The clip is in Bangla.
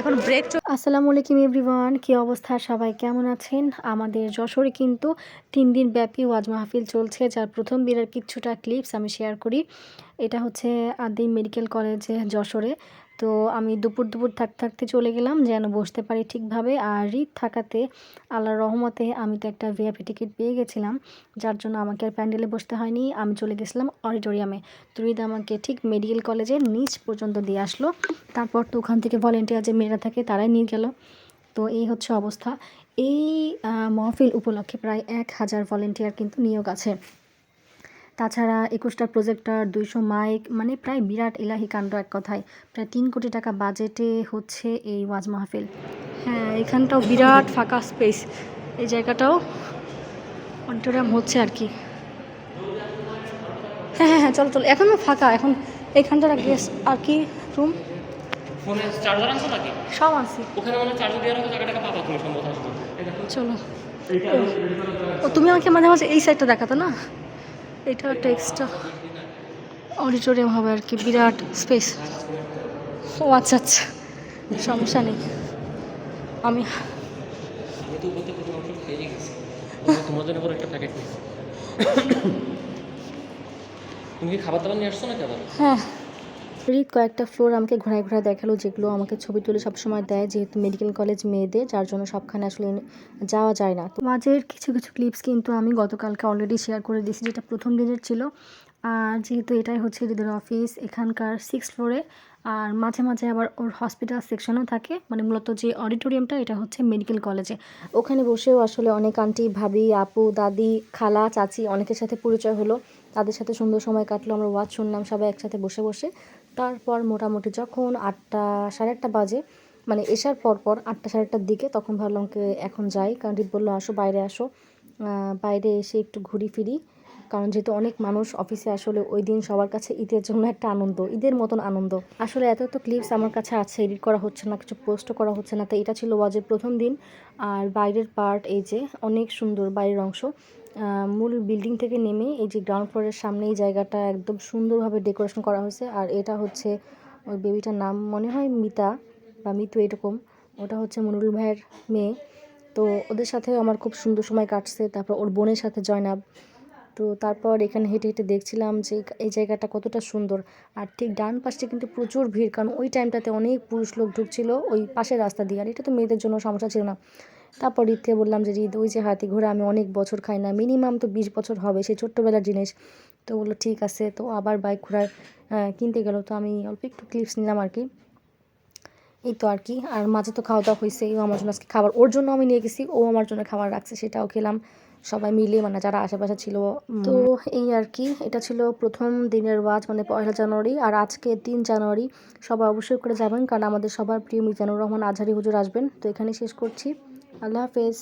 এখন ব্রেক আসসালামু আলাইকুম এভরিওয়ান কী অবস্থা? সবাই কেমন আছেন? আমাদের যশোরে কিন্তু তিন দিন ব্যাপী ওয়াজ মাহফিল চলছে, যার প্রথম দিনের কিছুটা ক্লিপস আমি শেয়ার করি। এটা হচ্ছে আদিম মেডিকেল কলেজে যশোরে। তো আমি দুপুর দুপুর থাকতে থাকতে চলে গেলাম, যেন বসতে পারি ঠিকভাবে। আর রিত থাকাতে আল্লাহর রহমতে আমি তো একটা ভিআইপি টিকিট পেয়ে গেছিলাম, যার জন্য আমাকে আর প্যান্ডেলে বসতে হয়নি। আমি চলে গেছিলাম অডিটোরিয়ামে। তো রিত আমাকে ঠিক মেডিকেল কলেজের নিচ পর্যন্ত দিয়ে আসলো। তারপর তো ওখান থেকে ভলেন্টিয়ার যে মেয়েরা থাকে তারাই নিয়ে গেল। তো এই হচ্ছে অবস্থা। এই মহফিল উপলক্ষে প্রায় এক হাজার ভলেন্টিয়ার কিন্তু নিয়োগ আছে। তাছাড়া একুশটা প্রজেক্টর দুইশো মাইক মানে প্রায় বিরাট এলাহি কাণ্ড এক কথায়। প্রায় তিন কোটি টাকা বাজেটে হচ্ছে এই ওয়াজ মাহফিল। হ্যাঁ এখানটাও বিরাট ফাঁকা স্পেস। এই জায়গাটাও অডিটোরিয়াম হচ্ছে আর কি। হ্যাঁ হ্যাঁ হ্যাঁ চল চল এখনও ফাঁকা। এখন এইখানটার গেস্ট আর কি রুম ফোনে চার্জার আনছো নাকি? সব আছে ওখানে মানে চার্জার দেওয়ার মতো জায়গাটাকে পাবা তুমি সম্ভবত আসবে এই দেখো চলো। ও তুমি আমাকে মাঝে মাঝে এই সাইডটা দেখাতো না? এটা একটা এক্সট্রা অডিটোরিয়াম হবে আর কি বিরাট স্পেস ও আচ্ছা আচ্ছা সমস্যা নেই। আমি তোমার জন্য একটা প্যাকেট তুমি কি খাবার দাবার নিয়ে আসছো না খাবার হ্যাঁ। রিত কয়েকটা ফ্লোর আমাকে ঘোরায় ঘোরায় দেখাল, যেগুলো আমাকে ছবি তুলে সবসময় দেয়, যেহেতু মেডিকেল কলেজ মেয়েদের, যার জন্য সবখানে আসলে যাওয়া যায় না। তো মাঝের কিছু কিছু ক্লিপস কিন্তু আমি গতকালকে অলরেডি শেয়ার করে দিয়েছি, যেটা প্রথম দিনের ছিল। আর যেহেতু এটাই হচ্ছে হৃদের অফিস এখানকার সিক্স ফ্লোরে আর মাঝে মাঝে আবার ওর হসপিটাল সেকশনও থাকে। মানে মূলত যে অডিটোরিয়ামটা এটা হচ্ছে মেডিকেল কলেজে ওখানে বসেও আসলে অনেক আন্টি ভাবি, আপু, দাদি, খালা, চাচি অনেকের সাথে পরিচয় হলো। তাদের সাথে সুন্দর সময় কাটলো, আমরা ওয়াজ শুনলাম, সবাই একসাথে বসে বসে। তারপর মোটামুটি যখন আটটা, সাড়ে আটটা বাজে মানে এসার পর পর আটটা, সাড়ে আটটার দিকে তখন ভাবলাম এখন যাই। কারণ বলল, আসো, বাইরে আসো। বাইরে এসে একটু ঘুরি ফিরি। কারণ যেহেতু অনেক মানুষ অফিসে আসলে ওই দিন সবার কাছে ঈদের জন্য একটা আনন্দ, ঈদের মতন আনন্দ। আসলে এত এত ক্লিপস আমার কাছে আছে এডিট করা হচ্ছে না, কিছু পোস্ট করা হচ্ছে না, তো এটা ছিল ওয়াজের প্রথম দিন। আর বাইরের পার্ট এই যে অনেক সুন্দর বাইরের অংশ মূল বিল্ডিং থেকে নেমে এই যে গ্রাউন্ড ফ্লোরের সামনে এই জায়গাটা একদম সুন্দরভাবে ডেকোরেশন করা হয়েছে। আর এটা হচ্ছে ওই বেবিটার নাম মনে হয় মিতা বা মিতু এরকম, ওটা হচ্ছে মনুরুল ভাইয়ের মেয়ে। তো ওদের সাথেও আমার খুব সুন্দর সময় কাটছে, তারপর ওর বোনের সাথে জয়নাব। তো তারপর এখানে হেঁটে হেঁটে দেখছিলাম যে এই জায়গাটা কতটা সুন্দর। আর ঠিক ডান পাশে কিন্তু প্রচুর ভিড় কারণ ওই টাইমটাতে অনেক পুরুষ লোক ঢুকছিল ওই পাশের রাস্তা দিয়ে। আর এটা তো মেয়েদের জন্য সমস্যা ছিল না। তারপর রিতকে বললাম যে রিত ওই যে হাতি ঘোড়া আমি অনেক বছর খাই না। মিনিমাম তো বিশ বছর হবে সেই ছোট্টবেলার জিনিস। তো বলল ঠিক আছে। তো আবার বাইক আহ, কিনতে গেল। তো আমি অল্প একটু ক্লিপস নিলাম আর কি। এই তো আর কি। আর মাঝে তো খাওয়া দাওয়া হয়েছে ও আমার জন্য আজকে খাবার ওর জন্য আমি নিয়ে গেছি ও আমার জন্য খাবার রাখছে সেটাও খেলাম। সবাই মিলে মানে যারা আশেপাশে ছিল। তো এই আর কি এটা ছিল প্রথম দিনের ওয়াজ মানে পয়লা জানুয়ারি। আর আজকে তিন জানুয়ারি সবাই অবশ্যই করে যাবেন কারণ আমাদের সবার প্রিয় মিজানুর রহমান আজহারি হুজুর আসবেন। তো এখানে শেষ করছি। আল্লাহ হাফেজ।